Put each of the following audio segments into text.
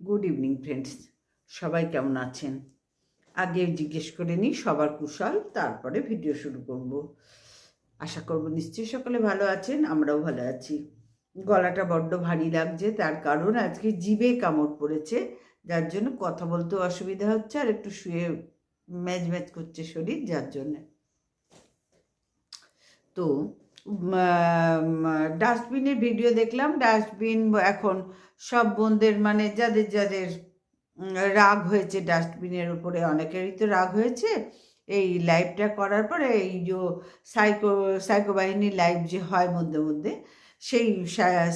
Good evening friends সবাই কেমন আছেন? আগে জিজ্ঞেস করে নিই, সবার কুশল, তারপরে ভিডিও শুরু করব। আশা করব নিশ্চয়ই সকলে ভালো আছেন, আমরাও ভালো আছি। গলাটা বড্ড ভারী লাগছে, তার কারণ আজকে জিভে কামড় পড়েছে, যার জন্য কথা বলতেও অসুবিধা হচ্ছে আর একটু শুয়ে ম্যাচ ম্যাচ করছে শরীর, যার জন্যে। তো ডাস্টবিনের ভিডিও দেখলাম, ডাস্টবিন এখন সব বোনদের মানে যাদের যাদের রাগ হয়েছে ডাস্টবিনের উপরে, অনেকেরই তো রাগ হয়েছে। এই লাইভটা করার পরে এই যে সাইকো সাইকো বাহিনীর লাইভ যে হয় মধ্যে মধ্যে, সেই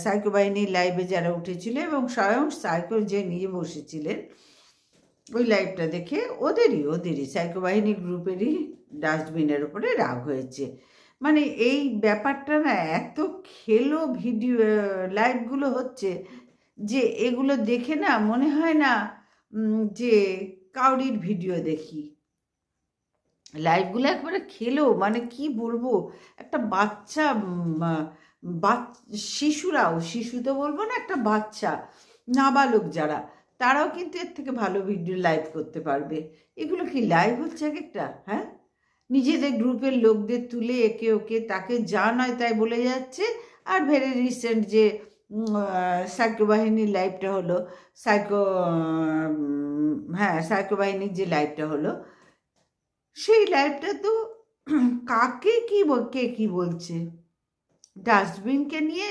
সাইকো বাহিনীর লাইভে যারা উঠেছিল এবং স্বয়ং সাইকো যে নিয়ে বসেছিলেন, ওই লাইভটা দেখে ওদেরই ওদেরই সাইকো বাহিনী গ্রুপেরই ডাস্টবিনের উপরে রাগ হয়েছে। মানে এই ব্যাপারটা না এত খেলো ভিডিও লাইভগুলো হচ্ছে যে এগুলো দেখে না মনে হয় না যে কাউরির ভিডিও দেখি। লাইভগুলো একবারে খেলো মানে কি বলব? একটা বাচ্চা শিশুরাও, শিশু তো বলব না, একটা বাচ্চা, নাবালক যারা, তারাও কিন্তু এর থেকে ভালো ভিডিও লাইভ করতে পারবে। এগুলো কি লাইভ হচ্ছে এক একটা? হ্যাঁ? নিজেদের গ্রুপের লোকদের তুলে একে ওকে তাকে যা নয় তাই বলে যাচ্ছে। আর ভেরি রিসেন্ট যে সাইকো বাহিনীর লাইভটা হলো, সাইকো হ্যাঁ সাইকো বাহিনীর যে লাইভটা হলো, সেই লাইভটা তো কাকে কি কে কি বলছে? ডাস্টবিনকে নিয়ে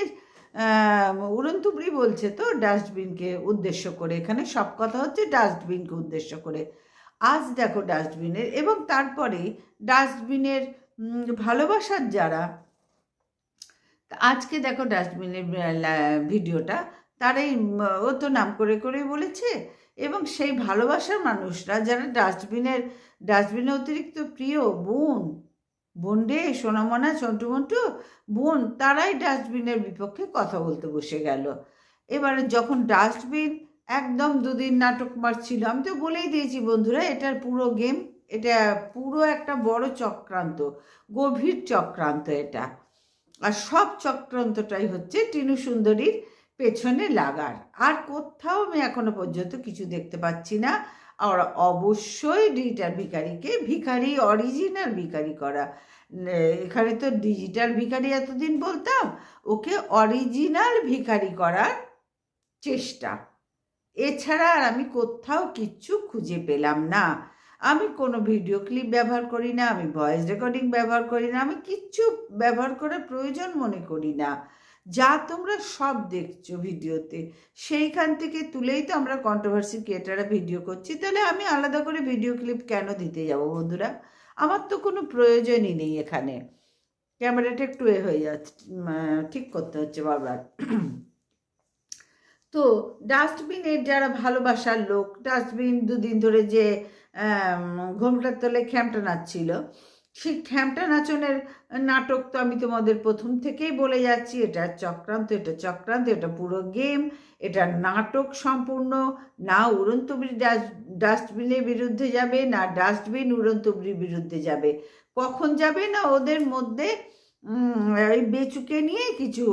উড়নতুবড়ি বলছে তো, ডাস্টবিনকে উদ্দেশ্য করে। এখানে সব কথা হচ্ছে ডাস্টবিনকে উদ্দেশ্য করে। আজ দেখো ডাস্টবিনের এবং তারপরে ডাস্টবিনের ভালোবাসার যারা, আজকে দেখো ডাস্টবিনের ভিডিওটা, তারাই ও তো নাম করে করে বলেছে এবং সেই ভালোবাসার মানুষরা যারা ডাস্টবিনের ডাস্টবিনের অতিরিক্ত প্রিয়, বোন বোন রে সোনামনা চন্টু মন্টু বোন, তারাই ডাস্টবিনের বিপক্ষে কথা বলতে বসে গেল। এবারে যখন ডাস্টবিন একদম দুদিন নাটক মারছিল। আমি তো বলেই দিয়েছি বন্ধুরা, এটার পুরো গেম এটা পুরো একটা বড় চক্রান্ত, গভীর চক্রান্ত এটা। আর সব চক্রান্তটাই হচ্ছে টিনু সুন্দরীর পেছনে লাগার। আর কোথাও আমি এখনও পর্যন্ত কিছু দেখতে পাচ্ছি না। আর অবশ্যই ডিজিটাল ভিখারিকে, ভিখারি অরিজিনাল ভিখারি করা। এখানে তো ডিজিটাল ভিখারি এতদিন বলতাম, ওকে অরিজিনাল ভিখারি করার চেষ্টা। এছাড়া আর আমি কোথাও কিচ্ছু খুঁজে পেলাম না। আমি কোনো ভিডিও ক্লিপ ব্যবহার করি না, আমি ভয়েস রেকর্ডিং ব্যবহার করি না, আমি কিচ্ছু ব্যবহার করার প্রয়োজন মনে করি না। যা তোমরা সব দেখছ ভিডিওতে, সেইখান থেকে তুলেই তো আমরা কন্ট্রোভার্সি ক্রিয়েটাররা ভিডিও করছি, তাহলে আমি আলাদা করে ভিডিও ক্লিপ কেন দিতে যাব বন্ধুরা? আমার তো কোনো প্রয়োজনই নেই এখানে। ক্যামেরাটা একটু এ হয়ে যাচ্ছে ঠিক করতে হচ্ছে বারবার। তো ডাস্টবিনের যারা ভালোবাসার লোক ডাস্টবিন দুদিন ধরে যে ঘোমটার তলে খ্যামটা নাচছিল, সেই খ্যামটা নাচনের নাটক তো আমি তোমাদের প্রথম থেকেই বলে যাচ্ছি, এটা চক্রান্ত এটা চক্রান্ত, এটা পুরো গেম এটা নাটক সম্পূর্ণ। না উড়ন্তবরি ডাস্টবিনের বিরুদ্ধে যাবে, না ডাস্টবিন উড়ন্তবরির বিরুদ্ধে যাবে। কখন যাবে না ওদের মধ্যে এই বেচুকে নিয়ে কিছু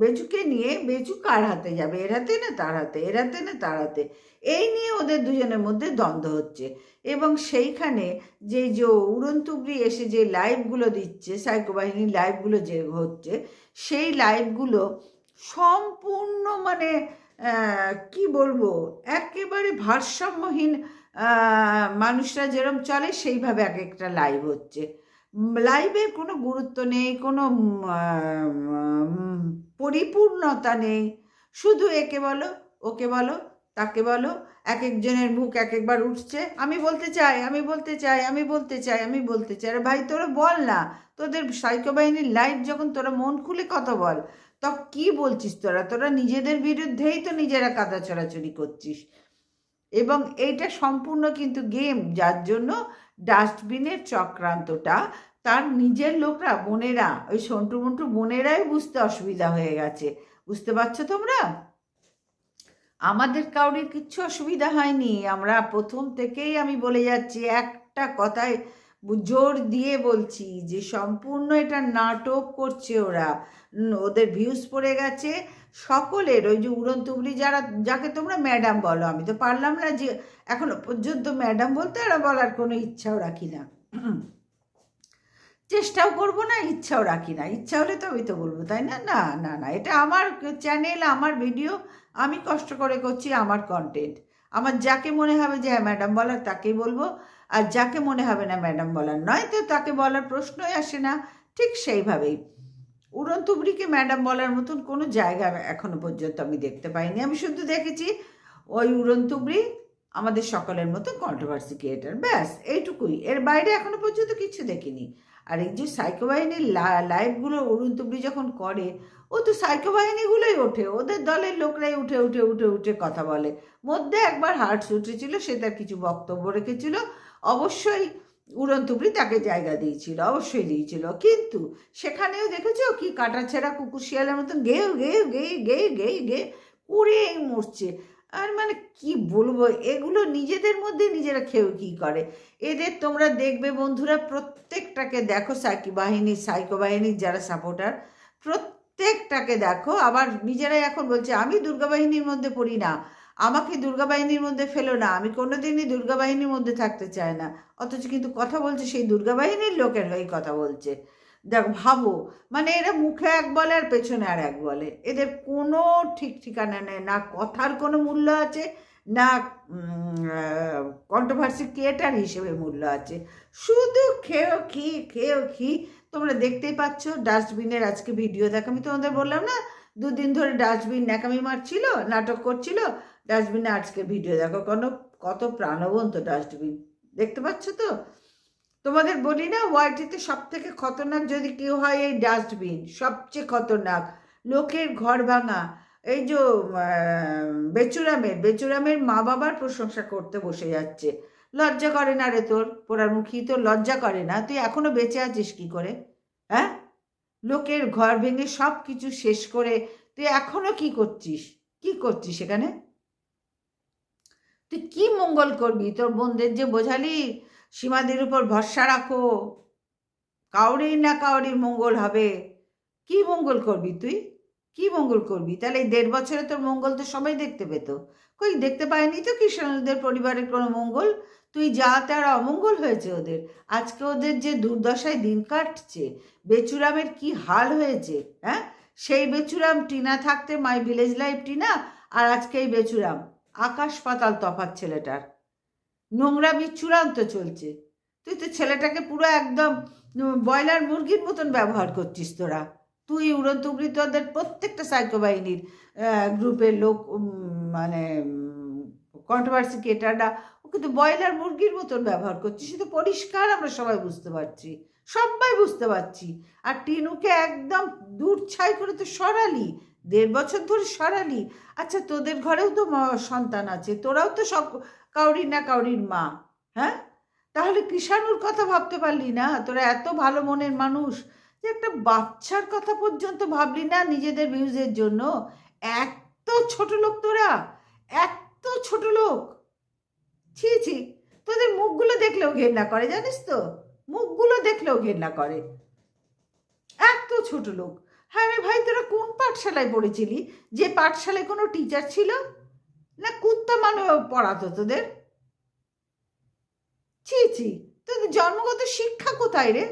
বেচুকে নিয়ে বেচু কার হাতে যাবে? এর হাতে না তার হাতে? এর হাতে না তার হাতে? এই নিয়ে ওদের দুজনের মধ্যে দ্বন্দ্ব হচ্ছে। এবং সেইখানে যে যে উড়নতুবড়ি এসে যে লাইভগুলো দিচ্ছে সাইকো বাহিনীর লাইভগুলো যে হচ্ছে, সেই লাইভগুলো সম্পূর্ণ মানে কি বলব? একেবারে ভারসাম্যহীন মানুষরা যেরকম চলে, সেইভাবে এক একটা লাইভ হচ্ছে। লাইভের কোনো গুরুত্ব নেই, কোনো পরিপূর্ণতা নেই। শুধু একে বলো, ওকে বলো, তাকে বলো, এক একজনের মুখ এক একবার উঠছে, আমি বলতে চাই, আমি বলতে চাই, আমি বলতে চাই, আমি বলতে চাই। আরে ভাই, তোরা বল না, তোদের সাইকো বাহিনীর লাইভ যখন তোরা মন খুলে কথা বল, তো কি বলছিস তোরা? তোরা নিজেদের বিরুদ্ধেই তো নিজেরা কাদা ছড়াছড়ি করছিস। এবং এইটা সম্পূর্ণ কিন্তু গেম যার জন্য ডাস্টবিনের চক্রান্তটা, তার নিজের লোকরা, বোনেরা, ওই সন্টু মন্টু বোনেরাই বুঝতে অসুবিধা হয়ে গেছে। বুঝতে পারছ তোমরা? আমাদের কাউরির কিচ্ছু অসুবিধা হয়নি। আমরা প্রথম থেকেই আমি বলে যাচ্ছি, একটা কথায় জোর দিয়ে বলছি যে, সম্পূর্ণ এটা নাটক করছে ওরা। ওদের ভিউজ পড়ে গেছে। সকলের, ওই যে উড়ন তুবড়ি যারা, যাকে তোমরা ম্যাডাম বলো, আমি তো পারলাম না যে, এখনও পর্যন্ত ম্যাডাম বলতে ওরা বলার কোনো ইচ্ছাও রাখি না। চেষ্টাও করব না, ইচ্ছাও রাখি না। ইচ্ছা হলে তো আমি তো বলব, তাই না? না না না, এটা আমার চ্যানেল আমার ভিডিও আমি কষ্ট করে করছি আমার কন্টেন্ট আমার যাকে মনে হবে যে হ্যাঁ ম্যাডাম বলার তাকেই বলব, আর যাকে মনে হবে না ম্যাডাম বলার। নয় তো তাকে বলার প্রশ্নই আসে না, ঠিক সেইভাবেই। উড়ন তুবড়িকে ম্যাডাম বলার মতন কোনো জায়গা এখনও পর্যন্ত আমি দেখতে পাইনি। আমি শুধু দেখেছি ওই উড়ন তুবড়ি আমাদের সকলের মতো কন্ট্রোভার্সি ক্রিয়েটার ব্যাস, এইটুকুই। এর বাইরে এখনও পর্যন্ত কিছু দেখিনি। আর এই যে সাইকো বাহিনীর লাইভগুলো অরুণ যখন করে, ও তো সাইকো বাহিনীগুলোই ওঠে। ওদের দলের লোকরাই উঠে উঠে উঠে উঠে কথা বলে। মধ্যে একবার হার্টস উঠেছিল সে তার কিছু বক্তব্য রেখেছিল। অবশ্যই উড়ন তুবড়ি তাকে জায়গা দিয়েছিল, অবশ্যই দিয়েছিল। কিন্তু সেখানেও দেখেছ কি কাটা ছেঁড়া কুকুর শিয়ালের মতন গেয়ে গেয়ে গেয়ে গেয়ে গেয়ে গেয়ে কুড়ে মরছে। আর মানে কি বলব, এগুলো নিজেদের মধ্যে নিজেরা খেয়েও কি করে? এদের তোমরা দেখবে বন্ধুরা, প্রত্যেকটাকে দেখো সাইকি বাহিনী, সাইকো বাহিনীর যারা সাপোর্টার প্রত্যেকটাকে দেখো। আবার নিজেরাই এখন বলছে, আমি দুর্গা বাহিনীর মধ্যে পড়ি না। আমাকে দুর্গা বাহিনীর মধ্যে ফেলো না। আমি কোনোদিনই দুর্গা বাহিনীর মধ্যে থাকতে চাই না। অথচ কিন্তু কথা বলছে সেই দুর্গা বাহিনীর লোকের হয়ে কথা বলছে। দেখ, ভাবো মানে এরা মুখে এক বলে আর পেছনে আর এক বলে। এদের কোনো ঠিক ঠিকানা নেই। না কথার কোনো মূল্য আছে, না কন্ট্রোভার্সি ক্রিয়েটার হিসেবে মূল্য আছে। শুধু খেয়েও খি খেয়েও খি। তোমরা দেখতেই পাচ্ছ, ডাস্টবিনের আজকে ভিডিও দেখ, আমি তোমাদের বললাম না, দুদিন ধরে ডাস্টবিন ন্যাকামি মারছিল, নাটক করছিল ডাস্টবিনে আজকে ভিডিও দেখো। কোনো? কত প্রাণবন্ত ডাস্টবিন দেখতে পাচ্ছ তো? তোমাদের বলি না ওয়ার্ল্ডটিতে সব থেকে খতরনাক যদি কেউ হয় এই ডাস্টবিন সবচেয়ে খতরনাক। লোকের ঘর ভাঙা। এই যে বেচুরামের বেচুরামের মা বাবার প্রশংসা করতে বসে যাচ্ছে। লজ্জা করে না রে তোর? পোড়ামুখী তোর লজ্জা করে না। তুই এখনও বেঁচে আছিস কি করে? হ্যাঁ? লোকের ঘর ভেঙে সব কিছু শেষ করে তুই এখনও কি করছিস? কি করছিস সেখানে তুই কি মঙ্গল করবি? তোর বোনদের যে বোঝালি, সীমাদের উপর ভরসা রাখো। কাউরির না কাউরির মঙ্গল হবে। কি মঙ্গল করবি তুই? কি মঙ্গল করবি? তাহলে এই দেড় বছরে তোর মঙ্গল তো সবাই দেখতে পেত। কই, দেখতে পায়নি তো কৃষ্ণদের পরিবারের কোনো মঙ্গল? তুই যা, তার অমঙ্গল হয়েছে ওদের। আজকে ওদের যে দুর্দশায় দিন কাটছে, বেচুরামের কি হাল হয়েছে হ্যাঁ? সেই বেচুরাম টিনা থাকতে, মাই ভিলেজ লাইফ টিনা, আর আজকে এই বেচুরাম। আকাশ পাতাল তফাত ছেলেটার। নোংরামি চূড়ান্ত চলছে। তুই তো ছেলেটাকে পুরো একদম ব্রয়লার মুরগির মতন ব্যবহার করছিস তোরা। তুই উড়ন তুবড়ি তোদের প্রত্যেকটা সাইকো বাহিনীর গ্রুপের লোক মানে কন্ট্রোভার্সি ক্রিয়েটাররা ও কিন্তু ব্রয়লার মুরগির মতন ব্যবহার করছিস। সে তো পরিষ্কার আমরা সবাই বুঝতে পারছি। সবাই বুঝতে পারছি। আর টিনুকে একদম দূর ছাই করে তো সরালি। দেড় বছর ধরে সরালি? আচ্ছা তোদের ঘরেও তো সন্তান আছে, তোরাও তো সব কাউরি না কাউরির মা হ্যাঁ? তাহলে কৃষাণুর কথা ভাবতে পারলি না? তোরা এত ভালো মনের মানুষ যে একটা বাচ্চার কথা পর্যন্ত ভাবলি না নিজেদের ভিউজের জন্য? এত ছোট লোক তোরা, এত ছোট লোক। ছি ছি, তোদের মুখগুলো দেখলেও ঘেন্না করে, জানিস তো? মুখগুলো দেখলেও ঘেন্না করে। এত ছোট লোক। হ্যাঁ রে ভাই, তোরা কোন পাঠশালায় পড়েছিলি? যে পাঠশালায় কোনো টিচার ছিল? না কুত্তা মানে পড়াতো তোদের? ছি ছি, তোদের জন্মগত শিক্ষা কোথায় রে?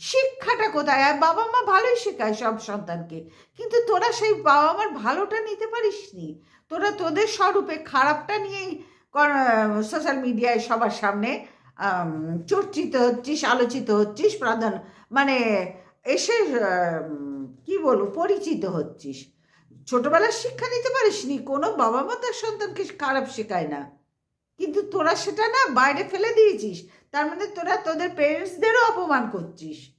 শিক্ষাটা কোথায়? আর বাবা মা ভালোই শেখায় সব সন্তানকে। কিন্তু তোরা সেই বাবা মার ভালোটা নিতে পারিস নি তোরা তোদের স্বরূপে খারাপটা নিয়েই সোশ্যাল মিডিয়ায় সবার সামনে চর্চিত হচ্ছিস, আলোচিত হচ্ছিস প্রাধান্য মানে এসে কি বলব, পরিচিত হচ্ছিস। ছোটবেলার শিক্ষা নিতে পারিস নি কোনো বাবা মা তার সন্তানকে খারাপ শেখায় না। কিন্তু তোরা সেটা না বাইরে ফেলে দিয়েছিস, তার মানে তোরা তোদের পেরেন্টসদেরও অপমান করছিস।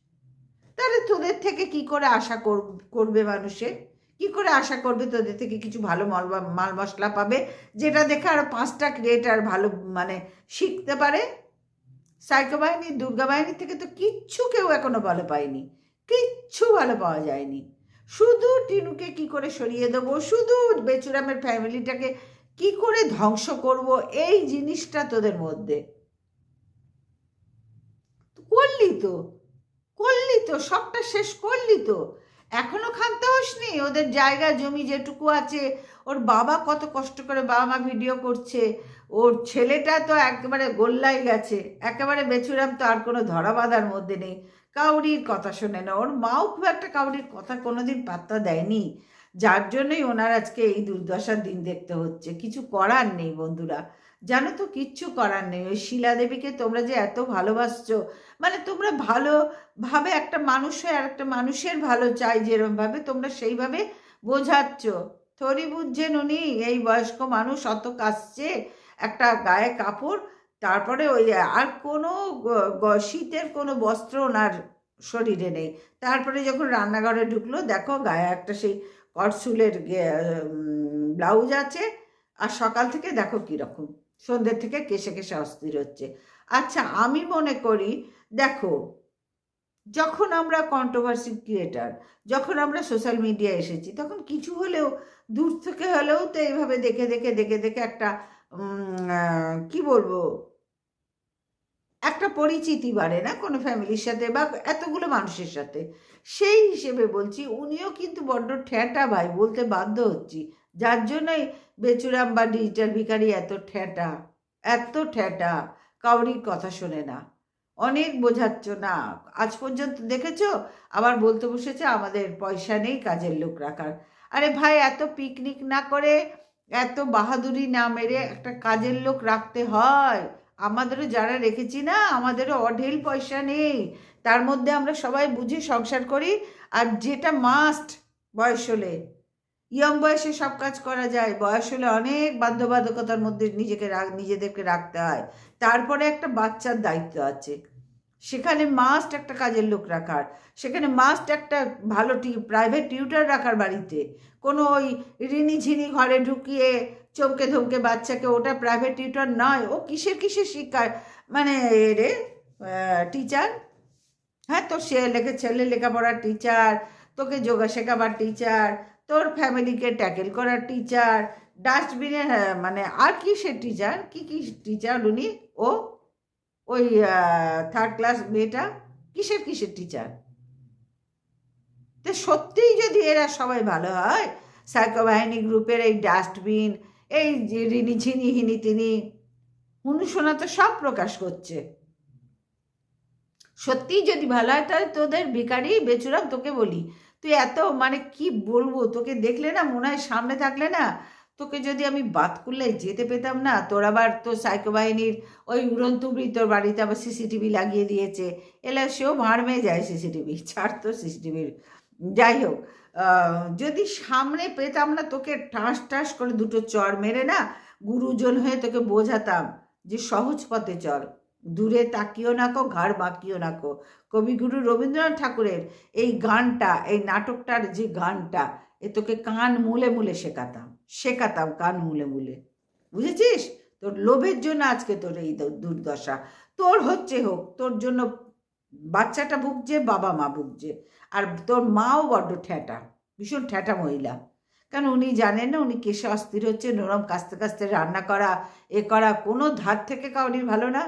তাহলে তোদের থেকে কি করে আশা কর- করবে মানুষে? কি করে আশা করবে তোদের থেকে কিছু ভালো মাল মাল মশলা পাবে, যেটা দেখে আরও পাঁচটা ক্রিয়েটার ভালো মানে শিখতে পারে? সাইকো বাহিনী দুর্গা বাহিনী থেকে তো কিচ্ছু কেউ এখনও ভালো পায়নি। কিচ্ছু ভালো পাওয়া যায়নি। শুধু টিনুকে কি করে সরিয়ে দেবো? শুধু বেচুরামের ফ্যামিলিটাকে কি করে ধ্বংস করব? এই জিনিসটা তোদের মধ্যে। করলি তো। করলি তো। সবটা শেষ করলি তো। এখনও খানতে হসনি? ওদের জায়গা, জমি যেটুকু আছে, ওর বাবা কত কষ্ট করে বাবা মা ভিডিও করছে। ওর ছেলেটা তো একেবারে গোল্লাই গেছে। একেবারে বেচুরাম তো আর কোনো ধরা বাঁধার মধ্যে নেই। কাউরির কথা শোনে না। ওর মাও খুব একটা কাউরির কথা কোনোদিন পাত্তা দেয়নি। যার জন্যই ওনার আজকে এই দুর্দশার দিন দেখতে হচ্ছে। কিছু করার নেই বন্ধুরা। জানো তো, কিচ্ছু করার নেই। ওই শিলা দেবীকে তোমরা যে এত ভালোবাসছো মানে তোমরা ভালো ভাবে একটা মানুষ হয়ে আর একটা মানুষের ভালো চাই যেরমভাবে তোমরা সেইভাবে বোঝাচ্ছ। থরি বুঝছেন উনি, এই বয়স্ক মানুষ অত কাশছে একটা গায়ে কাপড়, তারপরে ওই আর কোনো শীতের কোনো বস্ত্র ওনার শরীরে নেই। তারপরে যখন রান্নাঘরে ঢুকলো, দেখো গায়ে একটা সেই কটসুলের ব্লাউজ আছে। আর সকাল থেকে দেখো কীরকম। সন্ধ্যের থেকে কেসে কেসে অস্থির হচ্ছে। আচ্ছা আমি মনে করি, দেখো, যখন আমরা কন্ট্রোভার্সি ক্রিয়েটার যখন আমরা সোশ্যাল মিডিয়া এসেছি, তখন কিছু হলেও, দূর থেকে হলেও তো এইভাবে দেখে দেখে দেখে দেখে একটা কি বলব? একটা পরিচিতি বাড়ে না কোনো ফ্যামিলির সাথে বা এতগুলো মানুষের সাথে। সেই হিসেবে বলছি, উনিও কিন্তু বড্ড ঠ্যাঁটা ভাই বলতে বাধ্য হচ্ছি। যার জন্যই বেচুরাম বা ডিজিটাল ভিখারি এত ঠ্যাঁটা এত ঠ্যাঁটা, কাউরির কথা শোনে না। অনেক বোঝাচ্ছ না। আজ পর্যন্ত দেখেছ? আবার বলতে বসেছে, আমাদের পয়সা নেই, কাজের লোক রাখার। আরে ভাই, এত পিকনিক না করে এত বাহাদুরি না মেরে একটা কাজের লোক রাখতে হয়। আমাদেরও যারা রেখেছি না, আমাদেরও অঢেল পয়সা নেই। তার মধ্যে আমরা সবাই বুঝে সংসার করি, আর যেটা মাস্ট বয়স হলে। ইয়ং বয়সে সব কাজ করা যায়, বয়স হলে অনেক বাধ্যবাধকতার মধ্যে নিজেকে নিজেদেরকে রাখতে হয়। তারপরে একটা বাচ্চার দায়িত্ব আছে। সেখানে মাস্ট একটা কাজের লোক রাখার, সেখানে মাস্ট একটা ভালো টি প্রাইভেট টিউটার রাখার বাড়িতে। কোনো ওই রিনি ঝিনি ঘরে ঢুকিয়ে চমকে ধমকে বাচ্চাকে, ওটা প্রাইভেট টিউটার নয়। ও কিসের কিসের শিক্ষা মানে রে টিচার হ্যাঁ তোর সে লেখে, ছেলে লেখাপড়ার টিচার তোকে যোগা শেখাবার টিচার তোর ফ্যামিলিকে ট্যাকেল করার টিচার ডাস্টবিনের মানে আর কি সে টিচার কি কি টিচার উনি? ও ওই থার্ড ক্লাস মেয়েটা কিসের কিসের টিচার তো সত্যিই যদি এরা সবাই ভালো হয় সাইকো বাহিনী গ্রুপের এই ডাস্টবিন এই রিনি ঝিনি, হিনি তিনি অনুশোনা তো সব প্রকাশ করছে। সত্যিই যদি ভালো হয়, তাহলে তোদের ভিখারি বেচুরাম তোকে বলি। তুই এত মানে কি বলব, তোকে দেখলে না মনে হয় সামনে থাকলে না তোকে যদি আমি বাদ করলে যেতে পেতাম না, তোর আবার তোর সাইকো বাহিনীর ওই উড়ন্তুবড়ি তোর বাড়িতে আবার সিসিটিভি লাগিয়ে দিয়েছে। এলে সেও ভাঁড় মেয়ে যায় সিসিটিভি, ছাড় তো সিসিটিভির। যাই হোক যদি সামনে পেতাম না, তোকে ঠাঁস ঠাঁস করে দুটো চর মেরে না, গুরুজন হয়ে তোকে বোঝাতাম যে সহজ পথে চল দূরে তাকিও নাকো ঘাড় বাঁকিও নাকো কবিগুরু রবীন্দ্রনাথ ঠাকুরের এই গানটা, এই নাটকটার যে গানটা, এ তোকে কান মুলে মুলে শেখাতাম শেখাতাম কান মুলে মুলে। বুঝেছিস? তোর লোভের জন্য আজকে তোর এই দুর্দশা। তোর হচ্ছে হোক, তোর জন্য বাচ্চাটা ভুগছে, বাবা মা ভুগছে, আর তোর মাও বড্ড ঠ্যাটা, ভীষণ ঠ্যাটা মহিলা। কারণ উনি জানেন না, উনি কেসে অস্থির হচ্ছে নরম কাস্তে কাস্তে রান্না করা, এ করা কোনো ধার থেকে কাউরির ভালো না।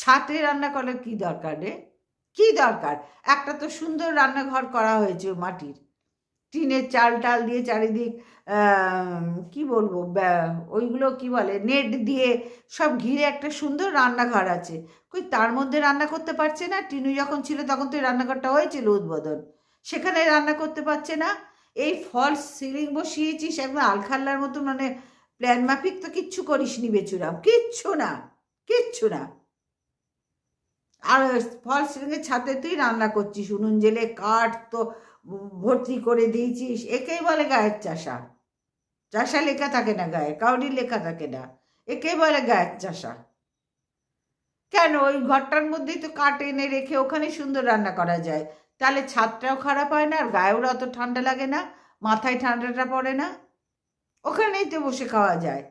ছাতে রান্না করার কি দরকার রে? কি দরকার? একটা তো সুন্দর রান্নাঘর করা হয়েছে মাটির। টিনের চাল টাল দিয়ে চারিদিক কি বলব ওইগুলো কি বলে, নেট দিয়ে সব ঘিরে একটা সুন্দর রান্নাঘর আছে। কই তার মধ্যে রান্না করতে পারছে না? টিনু যখন ছিল তখন তো রান্নাঘরটা হয়েছিল উদ্বোধন। সেখানে রান্না করতে পারছে না। এই ফলস সিলিং বসিয়েছিস একদম আলখাল্লার মতো মানে প্ল্যান মাফিক তো কিচ্ছু করিস নি বেচুরাম। কিচ্ছু না কিচ্ছু না। আর ফল সিলিংয়ের ছাদে তুই রান্না করছিস, উনুন জেলে কাঠ তো ভর্তি করে দিয়েছিস, একেই বলে গায়ের চাষা চাষা লেখা থাকে না গায়ে কাউরির লেখা থাকে না, একেই বলে গায়ের চাষা কেন? ওই ঘরটার মধ্যেই তো কাঠ এনে রেখে ওখানে সুন্দর রান্না করা যায়। তাহলে ছাদটাও খারাপ হয় না, আর গায়েও অত ঠান্ডা লাগে না, মাথায় ঠান্ডাটা পড়ে না? ওখানেই তো বসে খাওয়া যায়।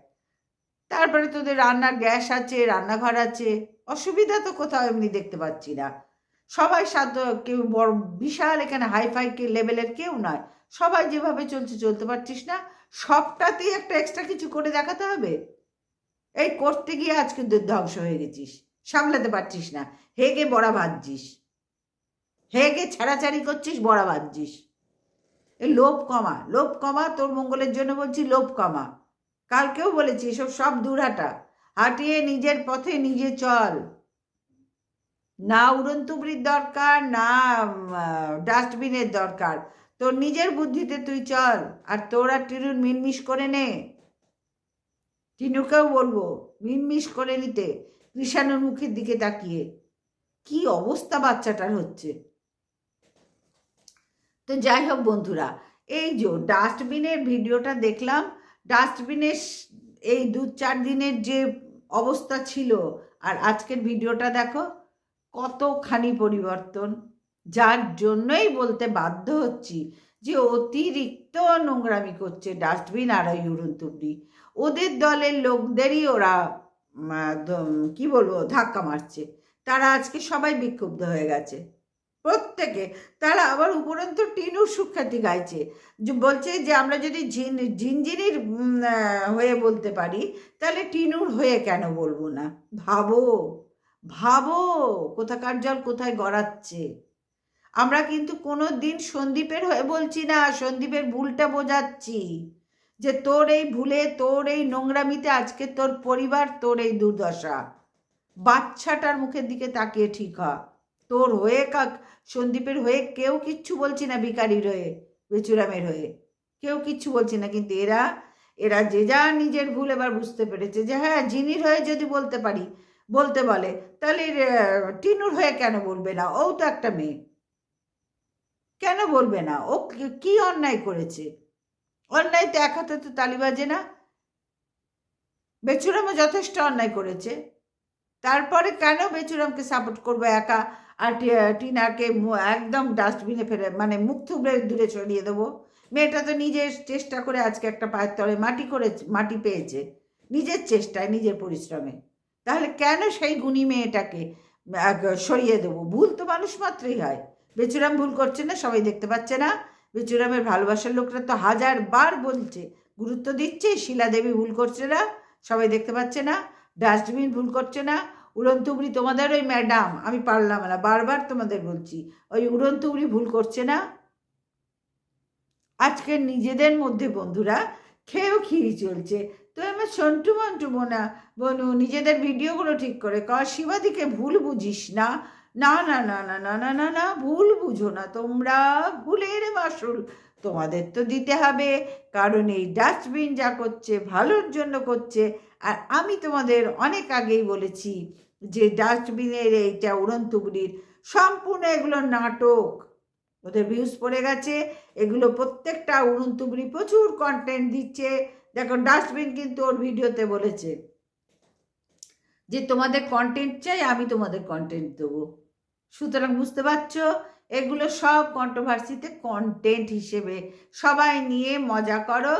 তারপরে তোদের রান্নার গ্যাস আছে, রান্নাঘর আছে। অসুবিধা তো কোথাও এমনি দেখতে পাচ্ছি না। সবাই সাধ্য কেউ বড় বিশাল এখানে হাইফাই লেভেলের কেউ নয়। সবাই যেভাবে চলছে, চলতে পারছিস না। সবটাতেই একটা এক্সট্রা কিছু করে দেখাতে হবে। এই করতে গিয়ে আজকে ধ্বংস হয়ে গেছিস। সামলাতে পারছিস না। হেগে বড়া ভাজছিস। হেগে ছাড়াছাড়ি করছিস, বড়া ভাজছিস। এ লোভ কমা লোভ কমা, তোর মঙ্গলের জন্য বলছি লোভ কমা। কালকেও বলেছি এসব সব দূরহাটা হাঁটিয়ে নিজের পথে নিজে চল। না উড়ন্তুবড়ির দরকার, না ডাস্টবিনের দরকার। তোর নিজের বুদ্ধিতে তুই চল, আর তোর আর টিনুর মিনমিশ করে নে। টিনুকেও বলব মিনমিস করে নিতে, কৃষাণুর মুখের দিকে তাকিয়ে। কি অবস্থা বাচ্চাটার হচ্ছে। তো যাই হোক বন্ধুরা, এই যে ডাস্টবিনের ভিডিওটা দেখলাম, ডাস্টবিনের এই দু চার দিনের যে অবস্থা ছিল। আর আজকের ভিডিওটা দেখো, কতখানি পরিবর্তন, যার জন্যই বলতে বাধ্য হচ্ছি যে অতিরিক্ত নোংরামি করছে ডাস্টবিন আর ওই উড়ন তুবড়ি ওদের দলের লোকদেরই ওরা কি বলব, ধাক্কা মারছে। তারা আজকে সবাই বিক্ষুব্ধ হয়ে গেছে। প্রত্যেকে, তারা আবার উপরন্ত টিনুর সুখ্যাতি গাইছে। বলছে যে আমরা যদি ঝিন ঝিনঝিনির হয়ে বলতে পারি, তাহলে টিনুর হয়ে কেন বলব না? ভাবো ভাবো, কোথাকার জল কোথায় গড়াচ্ছে? আমরা কিন্তু কোনো দিন সন্দীপের হয়ে বলছি না, সন্দীপের ভুলটা বোঝাচ্ছি। যে তোর এই ভুলে, তোর এই নোংরামিতে আজকে তোর পরিবার, তোর এই দুর্দশা। বাচ্চাটার মুখের দিকে তাকিয়ে ঠিক হ। তোর হয়ে কাক, সন্দীপের হয়ে কেউ কিচ্ছু বলছি না ভিকারির হয়ে, বেচুরামের হয়ে। কেউ কিচ্ছু বলছি না, কিন্তু এরা এরা যে যা নিজের ভুল এবার বুঝতে পেরেছে যে হ্যাঁ জিনির হয়ে যদি বলতে পারি, বলতে বলে, তাহলে টিনুর হয়ে কেন বলবে না? ও তো একটা মেয়ে। কেন বলবে না? ও কি- অন্যায় করেছে? অন্যায় তো এক হাতে তো তালি বাজে না। বেচুরামও যথেষ্ট অন্যায় করেছে। তারপরে কেন বেচুরামকে সাপোর্ট করবে একা? আর টিনাকে একদম ডাস্টবিনে ফেলে মানে মুখ থুবড়ে দূরে ছড়িয়ে দেবো। মেয়েটা তো নিজের চেষ্টা করে আজকে একটা পায়ের তলে মাটি করে, মাটি পেয়েছে। নিজের চেষ্টায়, নিজের পরিশ্রমে। তাহলে কেন সেই গুণী মেয়েটাকে সরিয়ে দেবো? ভুল তো মানুষ মাত্রই হয়। বেচুরাম ভুল করছে না, সবাই দেখতে পাচ্ছে না। বেচুরামের ভালোবাসার লোকরা তো হাজার বার বলছে, গুরুত্ব দিচ্ছে শিলা দেবী ভুল করছে না, সবাই দেখতে পাচ্ছে না, ডাস্টবিন ভুল করছে না উড়ন্তুবড়ি তোমাদের ওই ম্যাডাম আমি পারলাম না, বারবার তোমাদের বলছি, ওই উড়ন্তুবড়ি ভুল করছে না? আজকে নিজেদের মধ্যে বন্ধুরা খেয়েও খিরি চলছে। তো আমার সন্টু মন্টু বোনা বনু, নিজেদের ভিডিওগুলো ঠিক করে ক শিবাদিকে ভুল বুঝিস না। না না না না না না না না, ভুল বুঝো না, তোমরা ভুলের মাসুল তোমাদের তো দিতে হবে, কারণ এই ডাস্টবিন যা করছে, ভালোর জন্য করছে। আর আমি তোমাদের অনেক আগেই বলেছি যে ডাস্টবিনের এইটা উড়ন্তুবড়ির সম্পূর্ণ এগুলো নাটক। ওদের ভিউজ পড়ে গেছে, এগুলো প্রত্যেকটা উড়ন্তুবড়ি প্রচুর কন্টেন্ট দিচ্ছে। দেখো ডাস্টবিন কিন্তু ওর ভিডিওতে বলেছে যে তোমাদের কন্টেন্ট চাই, আমি তোমাদের কন্টেন্ট দেবো। সুতরাং বুঝতে পারছ? এগুলো সব কন্ট্রোভার্সিতে কন্টেন্ট হিসেবে সবাই নিয়ে মজা করো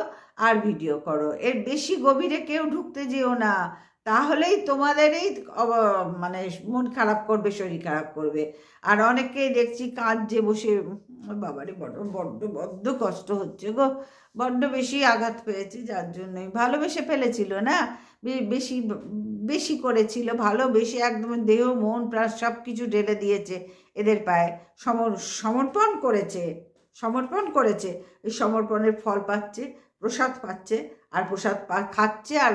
আর ভিডিও করো। এর বেশি গভীরে কেউ ঢুকতে যেও না। তাহলেই তোমাদেরই মানে মন খারাপ করবে, শরীর খারাপ করবে। আর অনেকেই দেখছি কাঁদছে, বসে বাবারে বড্ড বড্ড বড্ড কষ্ট হচ্ছে গো। বড্ড বেশি আঘাত পেয়েছে, যার জন্যই ভালোবেসে ফেলেছিল না? বেশি বেশি করেছিল ভালোবেসে একদম দেহ, মন, প্রাণ সব কিছু ঢেলে দিয়েছে এদের পায়ে। সমর, সমর্পণ করেছে সমর্পণ করেছে। এই সমর্পণের ফল পাচ্ছে, প্রসাদ পাচ্ছে, আর প্রসাদ খাচ্ছে আর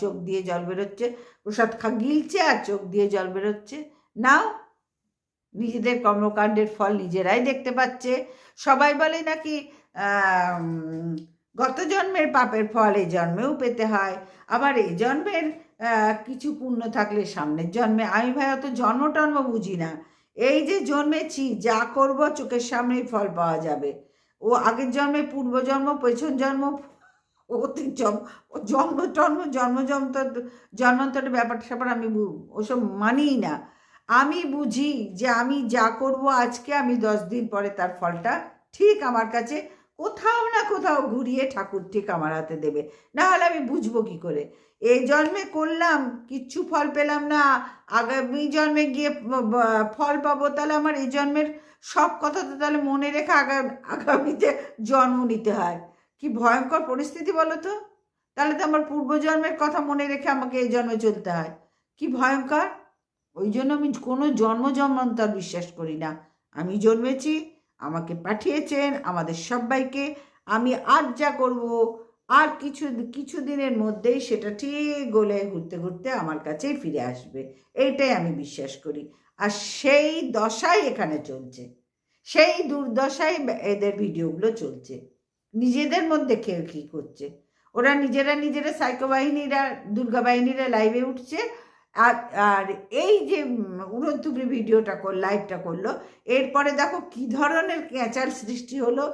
চোখ দিয়ে জল বেরোচ্ছে। প্রসাদ খা, গিলছে আর চোখ দিয়ে জল বেরোচ্ছে। নাও, নিজেদের কর্মকাণ্ডের ফল নিজেরাই দেখতে পাচ্ছে। সবাই বলে নাকি গত জন্মের পাপের ফল এই জন্মেও পেতে হয়। আবার এই জন্মের কিছু পুণ্য থাকলে সামনের জন্মে। আমি ভাই অত জন্ম টন্ম বুঝি না। এই যে জন্মেছি, যা করব চোখের সামনেই ফল পাওয়া যাবে। ও আগের জন্মে পূর্বজন্ম পেছন জন্ম অতি জন্ম জন্ম টন্ম জন্ম জন্ম জন্মান্তরের ব্যাপার স্যাপার আমি ওসব মানিই না। আমি বুঝি যে আমি যা করব আজকে, আমি দশ দিন পরে তার ফলটা ঠিক আমার কাছে কোথাও না কোথাও ঘুরিয়ে ঠাকুর ঠিক আমার হাতে দেবে। না হলে আমি বুঝব কি করে? এই জন্মে করলাম, কিচ্ছু ফল পেলাম না। আগামী জন্মে গিয়ে ফল পাবো তাহলে আমার এই জন্মের সব কথা তো তাহলে মনে রেখে আগা- আগামীতে জন্ম নিতে হয়। কি ভয়ঙ্কর পরিস্থিতি বলো তো? তাহলে তো আমার পূর্বজন্মের কথা মনে রেখে আমাকে এই জন্মে চলতে হয়। কি ভয়ঙ্কর? ওই জন্য আমি কোনো জন্ম জন্মান্তর বিশ্বাস করি না। আমি জন্মেছি আমাকে পাঠিয়েছেন আমাদের সবাইকে। আমি আর যা করব, আর কিছু কিছু দিনের মধ্যেই সেটা ঠিক গলে ঘুরতে ঘুরতে আমার কাছেই ফিরে আসবে। এইটাই আমি বিশ্বাস করি। আর সেই দশাই এখানে চলছে। সেই দুর্দশাই এদের ভিডিওগুলো চলছে। নিজেদের মধ্যে কেউ কী করছে? ওরা নিজেরা নিজেরা সাইকো বাহিনীরা দুর্গা বাহিনীরা লাইভে উঠছে। আর আর এই যে উড়ন্তুবরি ভিডিওটা কর লাইভটা করল, এরপরে দেখো কি ধরনের ক্যাচার সৃষ্টি হলো।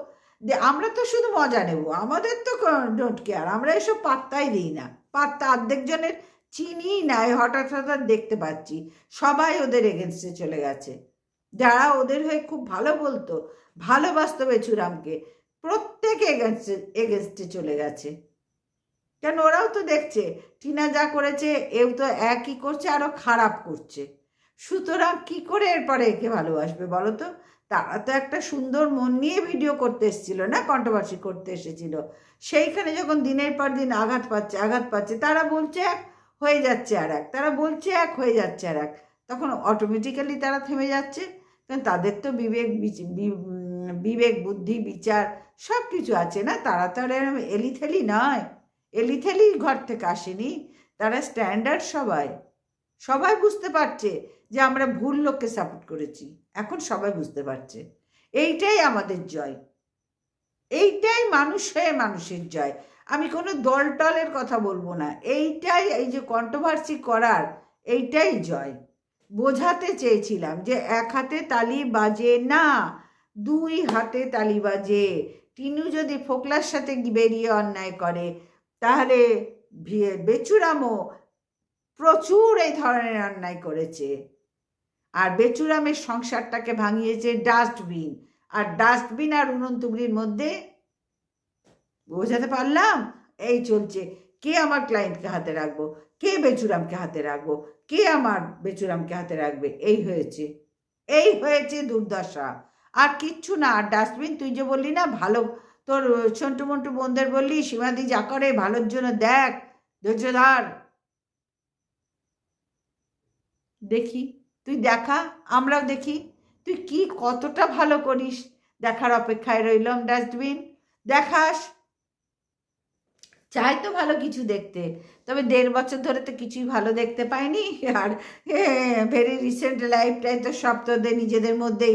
যে আমরা তো শুধু মজা নেব, আমাদের তো ডোন্ট কেয়ার আমরা এসব পাত্তাই দিই না। পাত্তা অর্ধেক জনের চিনি নাই, হঠাৎ হঠাৎ দেখতে পাচ্ছি, সবাই ওদের এগেনস্টে চলে গেছে। যারা ওদের হয়ে খুব ভালো বলতো, ভালোবাসত বেচুরামকে প্রত্যেকে এগেনস্টে এগেনস্টে চলে গেছে। কেন ওরাও তো দেখছে। টিনা যা করেছে, এও তো একই করছে, আরও খারাপ করছে। সুতরাং কি করে এরপরে একে ভালোবাসবে বলো তো? তারা তো একটা সুন্দর মন নিয়ে ভিডিও করতে এসেছিল না? কন্ট্রোভার্সি করতে এসেছিল। সেইখানে যখন দিনের পর দিন আঘাত পাচ্ছে আঘাত পাচ্ছে, তারা বলছে এক, হয়ে যাচ্ছে আর এক। তারা বলছে এক, হয়ে যাচ্ছে আর এক। তখন অটোমেটিক্যালি তারা থেমে যাচ্ছে। কারণ তাদের তো বিবেক বিবেক, বুদ্ধি, বিচার সব কিছু আছে না? তারা তো আর এলিথেলি নয়। এলিথেলি ঘর থেকে আসেনি, তারা স্ট্যান্ডার্ড সবাই। সবাই বুঝতে পারছে যে আমরা ভুল লোককে সাপোর্ট করেছি। এখন সবাই বুঝতে পারছে। এইটাই আমাদের জয়। এইটাই মানুষ হয়ে মানুষের জয়। আমি কোনো দল টলের কথা বলব না। এইটাই এই যে কন্ট্রোভার্সি করার, এইটাই জয়। বোঝাতে চেয়েছিলাম যে এক হাতে তালি বাজে না, দুই হাতে তালি বাজে। টিনু যদি ফোকলার সাথে বেরিয়ে অন্যায় করে তাহলে বেচুরামও প্রচুর এই ধরনের অন্যায় করেছে। আর বেচুরামের সংসারটাকে ভাঙিয়েছে ডাস্টবিন। আর ডাস্টবিন আর উনন্তুবড়ির মধ্যে বোঝাতে পারলাম? এই চলছে। কে আমার ক্লায়েন্টকে হাতে রাখব? কে বেচুরামকে হাতে রাখব? কে আমার বেচুরামকে হাতে রাখবে? এই হয়েছে। এই হয়েছে দুর্দশা। আর কিচ্ছু না। আর ডাস্টবিন তুই যে বললি না, ভালো তোর ছন্টু মন্টু বোনদের বললি, সীমাদি যা করে, ভালোর জন্য দেখ, ধৈর্য ধর। দেখি, তুই দেখা, আমরাও দেখি। তুই কি কতটা ভালো করিস? দেখার অপেক্ষায় রইলাম ডাস্টবিন। দেখাস। চাই তো ভালো কিছু দেখতে, তবে দেড় বছর ধরে তো কিছুই ভালো দেখতে পাইনি। আর ভেরি রিসেন্ট লাইফটাই তো সব তোদের নিজেদের মধ্যেই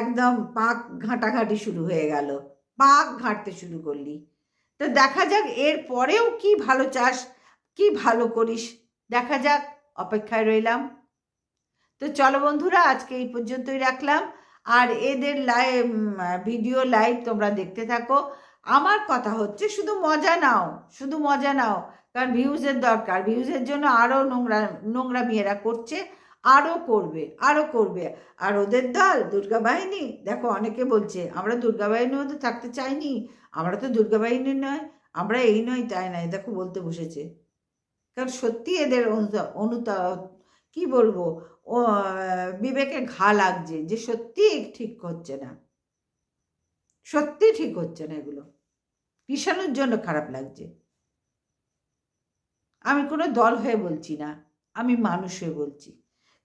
একদম পাক ঘাঁটাঘাঁটি শুরু হয়ে গেল। পাক ঘাঁটতে শুরু করলি। তো দেখা যাক এর পরেও কি ভালো চাস, কি ভালো করিস। দেখা যাক, অপেক্ষায় রইলাম। তো চলো বন্ধুরা, আজকে এই পর্যন্তই রাখলাম। আর এদের লাইভ ভিডিও লাইভ তোমরা দেখতে থাকো। আমার কথা হচ্ছে শুধু মজা নাও, শুধু মজা নাও। কারণ ভিউজের দরকার। ভিউজের জন্য আরও নোংরা নোংরা মেয়েরা করছে। আরও করবে আরও করবে। আর ওদের দল, দুর্গা বাহিনী, দেখো অনেকে বলছে, আমরা দুর্গা বাহিনীর মধ্যে থাকতে চাইনি, আমরা তো দুর্গা বাহিনীর নয়, আমরা এই নয়, তাই নয় দেখো বলতে বসেছে। কারণ সত্যি এদের অনুতা, কি বলব, ও, বিবেকে ঘা লাগছে যে সত্যি ঠিক হচ্ছে না। সত্যি ঠিক হচ্ছে না এগুলো। কিষাণুর জন্য খারাপ লাগছে। আমি কোনো দল হয়ে বলছি না, আমি মানুষ হয়ে বলছি।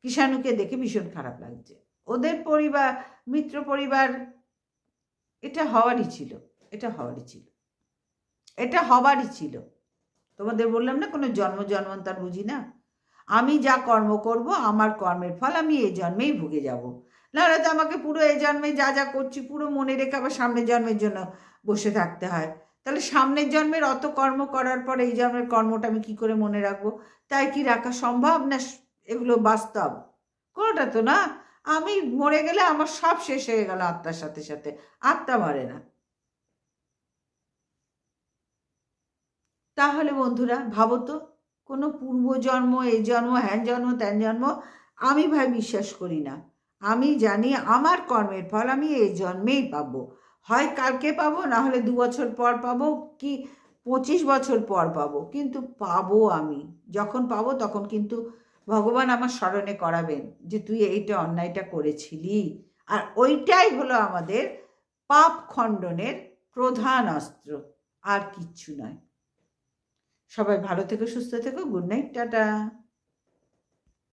কিষাণুকে দেখে ভীষণ খারাপ লাগছে। ওদের পরিবার, মিত্র পরিবার, এটা হওয়ারই ছিল, এটা হওয়ারই ছিল, এটা হবারই ছিল। তোমাদের বললাম না, কোনো জন্ম জন্মান্তর বুঝি না? আমি যা কর্ম করব, আমার কর্মের ফল আমি এই জন্মেই ভুগে যাব। নাহলে তো আমাকে পুরো এই জন্মে যা যা করছি, পুরো মনে রেখে আবার সামনের জন্মের জন্য বসে থাকতে হয়। তাহলে সামনের জন্মের অত কর্ম করার পর এই জন্মের কর্মটা আমি কি করে মনে রাখব? তাই কি রাখা সম্ভব না এগুলো বাস্তব। কোনোটা তো না, আমি মরে গেলে আমার সব শেষ হয়ে গেল আত্মার সাথে সাথে, আত্মা মারে না। তাহলে বন্ধুরা, ভাবো তো, কোনো পূর্বজন্ম এই জন্ম, হ্যান জন্ম, ত্যান জন্ম, আমি ভাই বিশ্বাস করি না। আমি জানি আমার কর্মের ফল আমি এই জন্মেই পাবো। হয় কালকে পাবো, না হলে দু বছর পর পাবো, কি পঁচিশ বছর পর পাবো, কিন্তু পাবো আমি। যখন পাবো তখন কিন্তু ভগবান আমার স্মরণে করাবেন যে তুই এইটা অন্যায়টা করেছিলি। আর ওইটাই হলো আমাদের পাপ খণ্ডনের প্রধান অস্ত্র, আর কিচ্ছু নয়। সবাই ভালো থেকো, সুস্থ থেকো, গুড নাইট, টাটা।